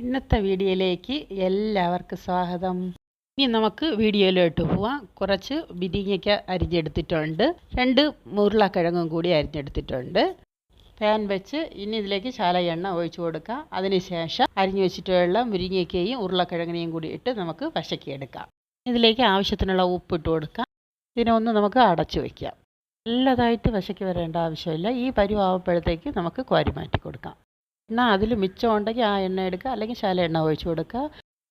ഇന്നത്തെ വീഡിയോയിലേക്ക് എല്ലാവർക്കും സ്വാഗതം. ഇനി നമുക്ക് വീഡിയോയിലോട്ട് പോവാം. കുറച്ച് ബിരിങ്ങയ്ക്ക അരിഞ്ഞെടുത്തിട്ടുണ്ട്. രണ്ട് മുരുളക്കിഴങ്ങും കൂടി അരിഞ്ഞെടുത്തിട്ടുണ്ട്. പാൻ വെച്ച് ഇനി ഇതിലേക്ക് ശാല എണ്ണ ഒഴിച്ചു കൊടുക്കാം. അതിനുശേഷം അരിഞ്ഞു വെച്ചിട്ടുള്ള മുരിങ്ങയ്ക്കയും ഉരുളക്കിഴങ്ങിനെയും കൂടി ഇട്ട് നമുക്ക് വശക്കിയെടുക്കാം ഇതിലേക്ക് ആവശ്യത്തിനുള്ള ഉപ്പ് ഇട്ട് കൊടുക്കാം. ഇതിനൊന്ന് നമുക്ക് അടച്ചു വയ്ക്കാം നല്ലതായിട്ട് വശക്കി വരേണ്ട ആവശ്യമില്ല. ഈ പരുവാകുമ്പോഴത്തേക്ക് നമുക്ക് കോരി മാറ്റി കൊടുക്കാം. എണ്ണ അതിൽ മിച്ചം ഉണ്ടെങ്കിൽ ആ എണ്ണ എടുക്കുക. അല്ലെങ്കിൽ ശാല എണ്ണ ഒഴിച്ച് കൊടുക്കുക.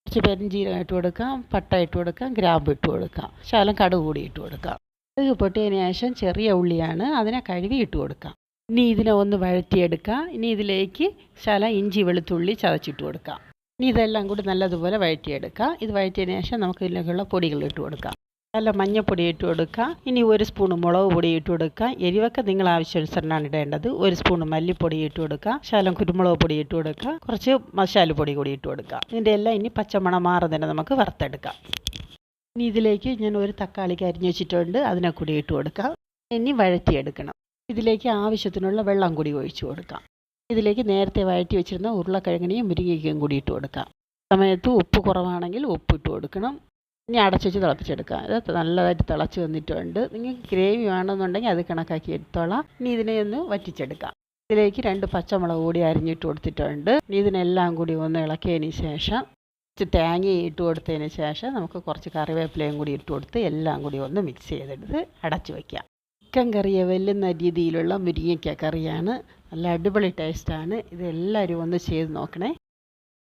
കുറച്ച് പെരഞ്ചീരം ഇട്ട് കൊടുക്കാം പട്ട ഇട്ട് കൊടുക്കാം ഗ്രാമ്പ് ഇട്ട് കൊടുക്കാം ശാലം കടു കൂടി ഇട്ട് കൊടുക്കാം കടുക് പൊട്ടിയതിന് ശേഷം ചെറിയ ഉള്ളിയാണ് അതിനെ കഴുകി ഇട്ട് കൊടുക്കാം ഇനി ഇതിനെ ഒന്ന് വഴറ്റിയെടുക്കാം ഇനി ഇതിലേക്ക് ശാല ഇഞ്ചി വെളുത്തുള്ളി ചതച്ചിട്ട് കൊടുക്കാം ഇനി ഇതെല്ലാം കൂടി നല്ലതുപോലെ വഴറ്റിയെടുക്കാം ഇത് വഴറ്റിയതിന് ശേഷം നമുക്ക് ഇതിലേക്കുള്ള പൊടികൾ ഇട്ട് കൊടുക്കാം നല്ല മഞ്ഞൾപ്പൊടി ഇട്ട് കൊടുക്കുക. ഇനി ഒരു സ്പൂൺ മുളക് പൊടി ഇട്ട് കൊടുക്കുക. എരിവൊക്കെ നിങ്ങൾ ആവശ്യാനുസരണമാണ് ഇടേണ്ടത്. ഒരു സ്പൂൺ മല്ലിപ്പൊടി ഇട്ട് കൊടുക്കുക. ശാലം കുരുമുളക് പൊടി ഇട്ട് കൊടുക്കുക. കുറച്ച് മസാലപ്പൊടി കൂടി ഇട്ട് കൊടുക്കുക. ഇതിന്റെ എല്ലാം ഇനി പച്ചമണം തന്നെ നമുക്ക് വറുത്തെടുക്കാം. ഇനി ഇതിലേക്ക് ഞാൻ ഒരു തക്കാളിക്ക് അരിഞ്ഞു വെച്ചിട്ടുണ്ട്. അതിനെ കൂടി ഇട്ട് കൊടുക്കാം ഇനി വഴറ്റിയെടുക്കണം. ഇതിലേക്ക് ആവശ്യത്തിനുള്ള വെള്ളം കൂടി ഒഴിച്ചു കൊടുക്കാം. ഇതിലേക്ക് നേരത്തെ വഴറ്റി വെച്ചിരുന്ന ഉരുളക്കിഴങ്ങിനെയും മുരിങ്ങയ്ക്കും കൂടി ഇട്ട് കൊടുക്കാം. സമയത്ത് ഉപ്പ് കുറവാണെങ്കിൽ ഉപ്പ് ഇട്ട് കൊടുക്കണം. ഇനി അടച്ചു വെച്ച് തിളപ്പിച്ചെടുക്കാം. ഇത് നല്ലതായിട്ട് തിളച്ച് വന്നിട്ടുണ്ട്. നിങ്ങൾക്ക് ഗ്രേവി വേണമെന്നുണ്ടെങ്കിൽ അത് കണക്കാക്കി എടുത്തോളാം. ഇനി ഇതിനെ ഒന്ന് വറ്റിച്ചെടുക്കാം. ഇതിലേക്ക് രണ്ട് പച്ചമുളക് കൂടി അരിഞ്ഞിട്ട് കൊടുത്തിട്ടുണ്ട്. ഇനി ഇതിനെല്ലാം കൂടി ഒന്ന് ഇളക്കിയതിന് ശേഷം കുറച്ച് തേങ്ങ ഇട്ട് കൊടുത്തതിന് ശേഷം നമുക്ക് കുറച്ച് കറിവേപ്പിലയും കൂടി ഇട്ട് കൊടുത്ത് എല്ലാം കൂടി ഒന്ന് മിക്സ് ചെയ്തെടുത്ത് അടച്ചു വയ്ക്കാം ചിക്കൻ കറിയെ വെല്ലുന്ന രീതിയിലുള്ള മുരിങ്ങയ്ക്ക കറിയാണ്. നല്ല അടിപൊളി ടേസ്റ്റാണ് ഇതെല്ലാവരും ഒന്ന് ചെയ്ത് നോക്കണേ.